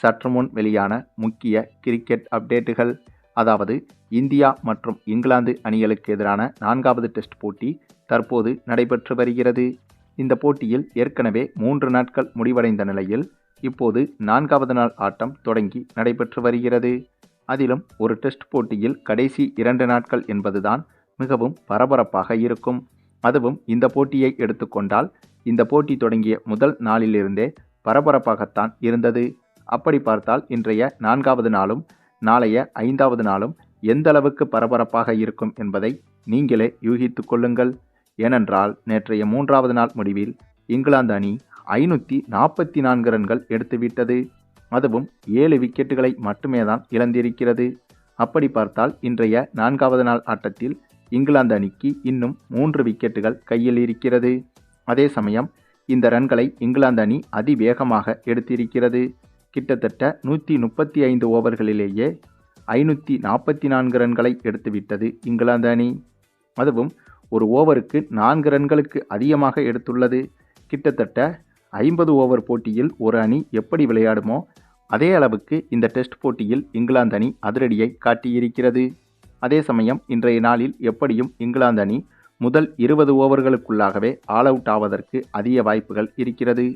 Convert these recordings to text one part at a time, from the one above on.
சற்று முன் வெளியான முக்கிய கிரிக்கெட் அப்டேட்டுகள் அதாவது இந்தியா மற்றும் இங்கிலாந்து அணிகளுக்கு எதிரான நான்காவது டெஸ்ட் போட்டி தற்போது நடைபெற்று வருகிறது. இந்த போட்டியில் ஏற்கனவே மூன்று நாட்கள் முடிவடைந்த நிலையில் இப்போது நான்காவது நாள் ஆட்டம் தொடங்கி நடைபெற்று வருகிறது. அதிலும் ஒரு டெஸ்ட் போட்டியில் கடைசி இரண்டு நாட்கள் என்பதுதான் மிகவும் பரபரப்பாக இருக்கும். அதுவும் இந்த போட்டியை எடுத்துக்கொண்டால் இந்த போட்டி தொடங்கிய முதல் நாளிலிருந்தே பரபரப்பாகத்தான் இருந்தது. அப்படி பார்த்தால் இன்றைய நான்காவது நாளும் நாளைய ஐந்தாவது நாளும் எந்த அளவுக்கு பரபரப்பாக இருக்கும் என்பதை நீங்களே யூகித்து கொள்ளுங்கள். ஏனென்றால் நேற்றைய மூன்றாவது நாள் முடிவில் இங்கிலாந்து அணி ஐநூற்றி நாற்பத்தி நான்கு ரன்கள் எடுத்துவிட்டது அதுவும் ஏழு விக்கெட்டுகளை மட்டுமே தான் இழந்திருக்கிறது. அப்படி பார்த்தால் இன்றைய நான்காவது நாள் ஆட்டத்தில் இங்கிலாந்து அணிக்கு இன்னும் மூன்று விக்கெட்டுகள் கையில் இருக்கிறது. அதே சமயம் இந்த ரன்களை இங்கிலாந்து அணி அதிவேகமாக எடுத்திருக்கிறது. கிட்டத்தட்ட நூற்றி முப்பத்தி ஐந்து ஓவர்களிலேயே ஐநூற்றி நாற்பத்தி நான்கு ரன்களை எடுத்துவிட்டது இங்கிலாந்து அணி. அதுவும் ஒரு ஓவருக்கு நான்கு ரன்களுக்கு அதிகமாக எடுத்துள்ளது. கிட்டத்தட்ட ஐம்பது ஓவர் போட்டியில் ஒரு அணி எப்படி விளையாடுமோ அதே அளவுக்கு இந்த டெஸ்ட் போட்டியில் இங்கிலாந்து அணி அதிரடியை காட்டியிருக்கிறது. அதே சமயம் இன்றைய நாளில் எப்படியும் இங்கிலாந்து அணி முதல் இருபது ஓவர்களுக்குள்ளாகவே ஆல் அவுட் ஆவதற்கு அதிக வாய்ப்புகள் இருக்கிறது.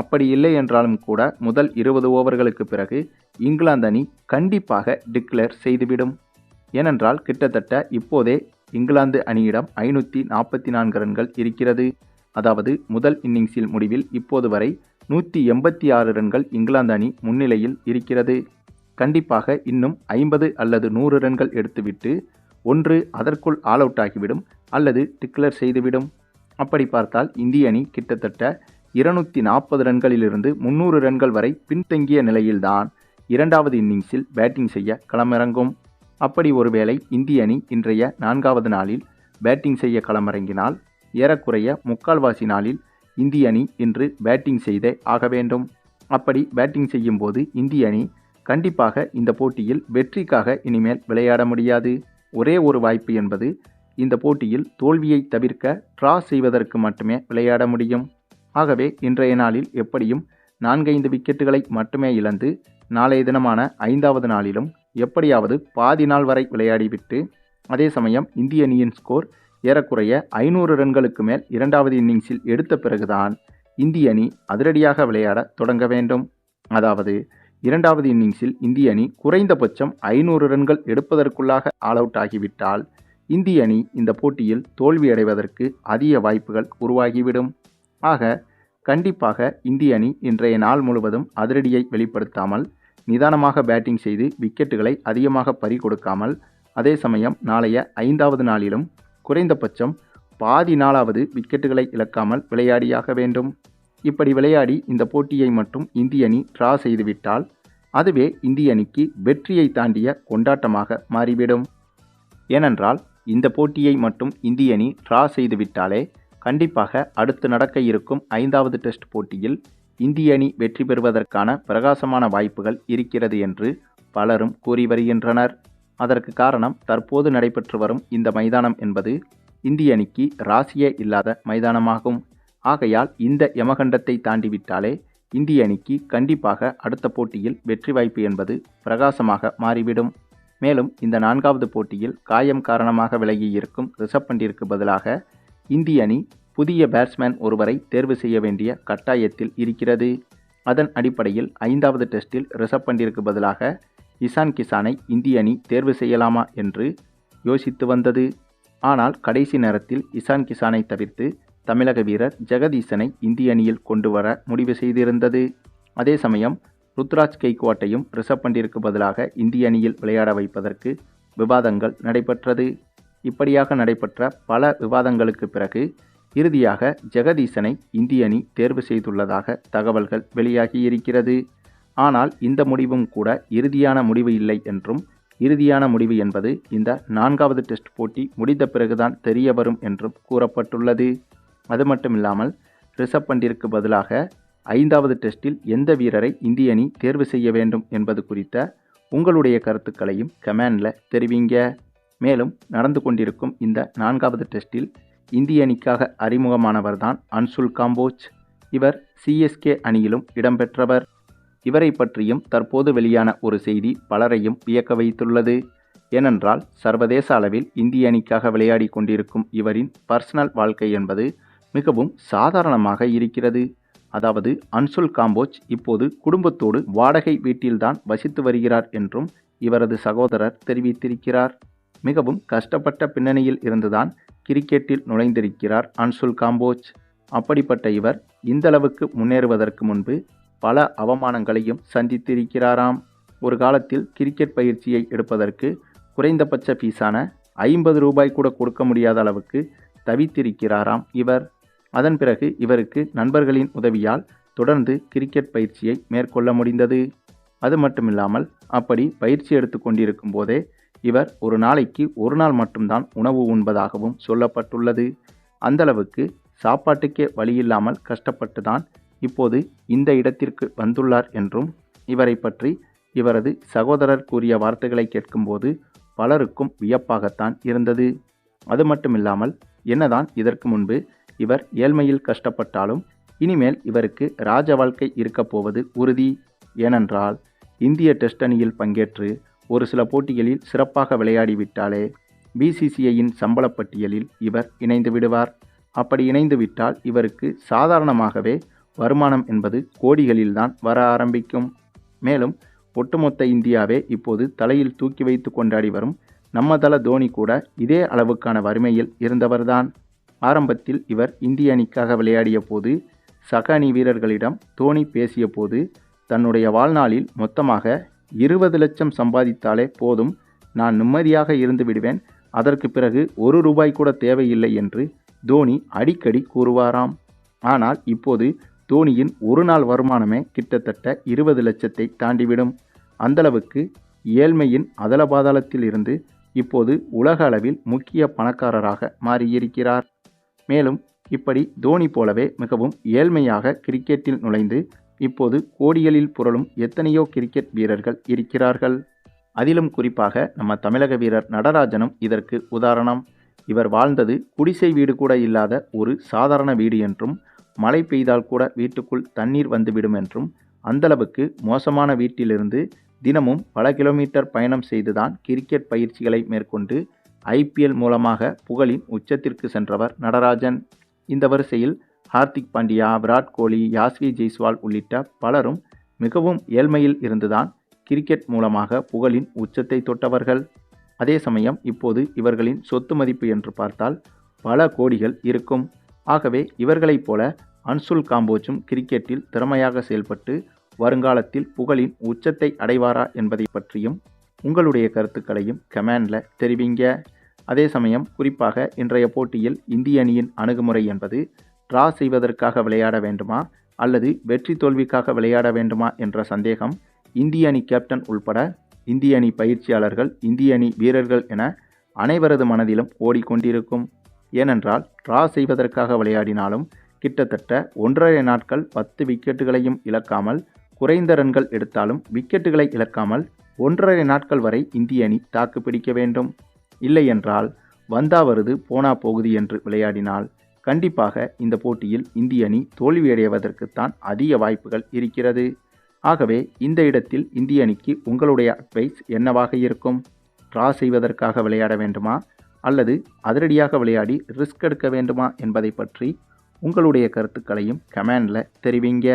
அப்படி இல்லை என்றாலும் கூட முதல் இருபது ஓவர்களுக்கு பிறகு இங்கிலாந்து அணி கண்டிப்பாக டிக்ளேர் செய்துவிடும். ஏனென்றால் கிட்டத்தட்ட இப்போதே இங்கிலாந்து அணியிடம் ஐநூற்றி நாற்பத்தி நான்கு ரன்கள் இருக்கிறது. அதாவது முதல் இன்னிங்ஸில் முடிவில் இப்போது வரை நூற்றி எண்பத்தி ஆறு ரன்கள் இங்கிலாந்து அணி முன்னிலையில் இருக்கிறது. கண்டிப்பாக இன்னும் ஐம்பது அல்லது நூறு ரன்கள் எடுத்துவிட்டு ஒன்று அதற்குள் ஆல் அவுட் ஆகிவிடும் அல்லது டிக்ளேர் செய்துவிடும். அப்படி பார்த்தால் இந்திய அணி கிட்டத்தட்ட இருநூற்றி நாற்பது ரன்களிலிருந்து முன்னூறு ரன்கள் வரை பின்தங்கிய நிலையில்தான் இரண்டாவது இன்னிங்ஸில் பேட்டிங் செய்ய களமிறங்கும். அப்படி ஒருவேளை இந்திய அணி இன்றைய நான்காவது நாளில் பேட்டிங் செய்ய களமிறங்கினால் ஏறக்குறைய முக்கால்வாசி நாளில் இந்திய அணி இன்று பேட்டிங் செய்தே ஆக வேண்டும். அப்படி பேட்டிங் செய்யும்போது இந்திய அணி கண்டிப்பாக இந்த போட்டியில் வெற்றிக்காக இனிமேல் விளையாட முடியாது. ஒரே ஒரு வாய்ப்பு என்பது இந்த போட்டியில் தோல்வியை தவிர்க்க ட்ரா செய்வதற்கு மட்டுமே விளையாட முடியும். ஆகவே இன்றைய நாளில் எப்படியும் நான்கைந்து விக்கெட்டுகளை மட்டுமே இழந்து நாளைய தினமான ஐந்தாவது நாளிலும் எப்படியாவது பாதி நாள் வரை விளையாடிவிட்டு அதே சமயம் இந்திய அணியின் ஸ்கோர் ஏறக்குறைய ஐநூறு ரன்களுக்கு மேல் இரண்டாவது இன்னிங்ஸில் எடுத்த பிறகுதான் இந்திய அணி அதிரடியாக விளையாட தொடங்க வேண்டும். அதாவது இரண்டாவது இன்னிங்ஸில் இந்திய அணி குறைந்தபட்சம் ஐநூறு ரன்கள் எடுப்பதற்குள்ளாக ஆல் அவுட் ஆகிவிட்டால் இந்திய அணி இந்த போட்டியில் தோல்வியடைவதற்கு அதிக வாய்ப்புகள் உருவாகிவிடும். ஆக கண்டிப்பாக இந்திய அணி இன்றைய நாள் முழுவதும் அதிரடியை வெளிப்படுத்தாமல் நிதானமாக பேட்டிங் செய்து விக்கெட்டுகளை அதிகமாக பறி கொடுக்காமல் அதே சமயம் நாளைய ஐந்தாவது நாளிலும் குறைந்தபட்சம் பாதி நாளாவது விக்கெட்டுகளை இழக்காமல் விளையாடியாக வேண்டும். இப்படி விளையாடி இந்த போட்டியை மட்டும் இந்திய அணி ட்ரா செய்துவிட்டால் அதுவே இந்திய அணிக்கு வெற்றியை தாண்டிய கொண்டாட்டமாக மாறிவிடும். ஏனென்றால் இந்த போட்டியை மட்டும் இந்திய அணி ட்ரா செய்துவிட்டாலே கண்டிப்பாக அடுத்து நடக்க இருக்கும் ஐந்தாவது டெஸ்ட் போட்டியில் இந்திய அணி வெற்றி பெறுவதற்கான பிரகாசமான வாய்ப்புகள் இருக்கிறது என்று பலரும் கூறி வருகின்றனர். அதற்கு காரணம் தற்போது நடைபெற்று வரும் இந்த மைதானம் என்பது இந்திய அணிக்கு ராசியே இல்லாத மைதானமாகும். ஆகையால் இந்த யமகண்டத்தை தாண்டிவிட்டாலே இந்திய அணிக்கு கண்டிப்பாக அடுத்த போட்டியில் வெற்றி வாய்ப்பு என்பது பிரகாசமாக மாறிவிடும். மேலும் இந்த நான்காவது போட்டியில் காயம் காரணமாக விலகியிருக்கும் ரிஷப் பண்டிற்கு பதிலாக இந்திய அணி புதிய பேட்ஸ்மேன் ஒருவரை தேர்வு செய்ய வேண்டிய கட்டாயத்தில் இருக்கிறது. அதன் அடிப்படையில் ஐந்தாவது டெஸ்டில் ரிஷப் பண்டிற்கு பதிலாக இசான் கிசானை இந்திய அணி தேர்வு செய்யலாமா என்று யோசித்து வந்தது. ஆனால் கடைசி நேரத்தில் இசான் கிசானை தவிர்த்து தமிழக வீரர் ஜெகதீசனை இந்திய அணியில் கொண்டு வர முடிவு செய்திருந்தது. அதே சமயம் ருத்ராஜ் கெய்க்வாட்டையும் ரிஷப் பண்டிற்கு பதிலாக இந்திய அணியில் விளையாட வைப்பதற்கு விவாதங்கள் நடைபெற்றது. இப்படியாக நடைபெற்ற பல விவாதங்களுக்கு பிறகு இறுதியாக ஜெகதீசனை இந்திய அணி தேர்வு செய்துள்ளதாக தகவல்கள் வெளியாகியிருக்கிறது ஆனால் இந்த முடிவும் கூட இறுதியான முடிவு இல்லை என்றும் இறுதியான முடிவு என்பது இந்த நான்காவது டெஸ்ட் போட்டி முடிந்த பிறகுதான் தெரிய வரும் என்றும் கூறப்பட்டுள்ளது. அது மட்டுமில்லாமல் ரிஷப் பண்டிற்கு பதிலாக ஐந்தாவது டெஸ்டில் எந்த வீரரை இந்திய அணி தேர்வு செய்ய வேண்டும் என்பது குறித்த உங்களுடைய கருத்துக்களையும் கமெண்டில் தெரிவிங்க. மேலும் நடந்து கொண்டிருக்கும் இந்த நான்காவது டெஸ்டில் இந்திய அணிக்காக அறிமுகமானவர்தான் அன்சுல் காம்போஜ். இவர் சிஎஸ்கே அணியிலும் இடம்பெற்றவர். இவரை பற்றியும் தற்போது வெளியான ஒரு செய்தி பலரையும் வியக்க வைத்துள்ளது. ஏனென்றால் சர்வதேச அளவில் இந்திய அணிக்காக விளையாடி கொண்டிருக்கும் இவரின் பர்சனல் வாழ்க்கை என்பது மிகவும் சாதாரணமாக இருக்கிறது. அதாவது அன்சுல் காம்போஜ் இப்போது குடும்பத்தோடு வாடகை வீட்டில்தான் வசித்து வருகிறார் என்றும் இவரது சகோதரர் தெரிவித்திருக்கிறார். மிகவும் கஷ்டப்பட்ட பின்னணியில் இருந்துதான் கிரிக்கெட்டில் நுழைந்திருக்கிறார் அன்சுல் காம்போஜ். அப்படிப்பட்ட இவர் இந்தளவுக்கு முன்னேறுவதற்கு முன்பு பல அவமானங்களையும் சந்தித்திருக்கிறாராம். ஒரு காலத்தில் கிரிக்கெட் பயிற்சியை எடுப்பதற்கு குறைந்தபட்ச ஃபீஸான ஐம்பது ரூபாய் கூட கொடுக்க முடியாத அளவுக்கு தவித்திருக்கிறாராம் இவர். அதன் பிறகு இவருக்கு நண்பர்களின் உதவியால் தொடர்ந்து கிரிக்கெட் பயிற்சியை மேற்கொள்ள முடிந்தது. அது மட்டுமில்லாமல் அப்படி பயிற்சி எடுத்து கொண்டிருக்கும் போதே இவர் ஒரு நாளைக்கு ஒரு நாள் மட்டும்தான் உணவு உண்பதாகவும் சொல்லப்பட்டுள்ளது. அந்தளவுக்கு சாப்பாட்டுக்கே வழியில்லாமல் கஷ்டப்பட்டு தான் இப்போது இந்த இடத்திற்கு வந்துள்ளார் என்றும் இவரை பற்றி இவரது சகோதரர் கூறிய வார்த்தைகளை கேட்கும்போது பலருக்கும் வியப்பாகத்தான் இருந்தது. அது மட்டுமில்லாமல் என்னதான் இதற்கு முன்பு இவர் ஏழ்மையில் கஷ்டப்பட்டாலும் இனிமேல் இவருக்கு ராஜ வாழ்க்கை இருக்கப் போவது உறுதி. ஏனென்றால் இந்திய டெஸ்ட் அணியில் பங்கேற்று ஒரு சில போட்டிகளில் சிறப்பாக விளையாடிவிட்டாலே பிசிசிஐயின் சம்பள பட்டியலில் இவர் இணைந்து விடுவார். அப்படி இணைந்துவிட்டால் இவருக்கு சாதாரணமாகவே வருமானம் என்பது கோடிகளில்தான் வர ஆரம்பிக்கும். மேலும் ஒட்டுமொத்த இந்தியாவே இப்போது தலையில் தூக்கி வைத்து கொண்டாடி வரும் நம்மதல தோனி கூட இதே அளவுக்கான வறுமையில் இருந்தவர்தான். ஆரம்பத்தில் இவர் இந்திய அணிக்காக விளையாடிய போது சக அணி வீரர்களிடம் தோனி பேசிய போது தன்னுடைய வாழ்நாளில் மொத்தமாக இருபது லட்சம் சம்பாதித்தாலே போதும். நான் நிம்மதியாக இருந்து விடுவேன். அதற்கு பிறகு ஒரு ரூபாய் கூட தேவையில்லை என்று தோனி அடிக்கடி கூறுவாராம். ஆனால் இப்போது தோனியின் ஒரு நாள் வருமானமே கிட்டத்தட்ட இருபது லட்சத்தை தாண்டிவிடும். அந்தளவுக்கு ஏழ்மையின் அதல பாதாளத்தில் இருந்து இப்போது உலக அளவில் முக்கிய பணக்காரராக மாறியிருக்கிறார். மேலும் இப்படி தோனி போலவே மிகவும் ஏழ்மையாக கிரிக்கெட்டில் நுழைந்து இப்போது கோடிகளில் புரளும் எத்தனையோ கிரிக்கெட் வீரர்கள் இருக்கிறார்கள். அதிலும் குறிப்பாக நம்ம தமிழக வீரர் நடராஜனும் இதற்கு உதாரணம். இவர் வாழ்ந்தது குடிசை வீடு கூட இல்லாத ஒரு சாதாரண வீடு என்றும் மழை பெய்தால் கூட வீட்டுக்குள் தண்ணீர் வந்துவிடும் என்றும் அந்தளவுக்கு மோசமான வீட்டிலிருந்து தினமும் பல கிலோமீட்டர் பயணம் செய்துதான் கிரிக்கெட் பயிற்சிகளை மேற்கொண்டு ஐபிஎல் மூலமாக புகழின் உச்சத்திற்கு சென்றவர் நடராஜன். இந்த வரிசையில் ஹார்திக் பாண்டியா விராட் கோலி யாஸ்வி ஜெய்ஸ்வால் உள்ளிட்ட பலரும் மிகவும் ஏழ்மையில் இருந்துதான் கிரிக்கெட் மூலமாக புகழின் உச்சத்தை தொட்டவர்கள். அதே சமயம் இப்போது இவர்களின் சொத்து மதிப்பு என்று பார்த்தால் பல கோடிகள் இருக்கும். ஆகவே இவர்களைப் போல அன்சுல் காம்போஜும் கிரிக்கெட்டில் திறமையாக செயல்பட்டு வருங்காலத்தில் புகழின் உச்சத்தை அடைவாரா என்பதை பற்றியும் உங்களுடைய கருத்துக்களையும் கமெண்டில் தெரிவிங்க. அதே சமயம் குறிப்பாக இன்றைய போட்டியில் இந்திய அணியின் அணுகுமுறை என்பது ட்ரா செய்வதற்காக விளையாட வேண்டுமா? அல்லது வெற்றி தோல்விக்காக விளையாட வேண்டுமா? என்ற சந்தேகம் இந்திய அணி கேப்டன் உள்பட இந்திய அணி பயிற்சியாளர்கள் இந்திய அணி வீரர்கள் என அனைவரது மனதிலும் ஓடிக்கொண்டிருக்கும். ஏனென்றால் ட்ரா செய்வதற்காக விளையாடினாலும் கிட்டத்தட்ட ஒன்றரை நாட்கள் பத்து விக்கெட்டுகளையும் இழக்காமல் குறைந்த ரன்கள் எடுத்தாலும் விக்கெட்டுகளை இழக்காமல் ஒன்றரை நாட்கள் வரை இந்திய அணி தாக்கு பிடிக்க வேண்டும். இல்லையென்றால் வந்தா வருது போனா போகுது என்று விளையாடினால் கண்டிப்பாக இந்த போட்டியில் இந்திய அணி தோல்வியடைவதற்குத்தான் அதிக வாய்ப்புகள் இருக்கிறது. ஆகவே இந்த இடத்தில் இந்திய அணிக்கு உங்களுடைய அட்வைஸ் என்னவாக இருக்கும்? ட்ரா செய்வதற்காக விளையாட வேண்டுமா? அல்லது அதிரடியாக விளையாடி ரிஸ்க் எடுக்க வேண்டுமா? என்பதை பற்றி உங்களுடைய கருத்துக்களையும் கமெண்டில் தெரிவிங்க.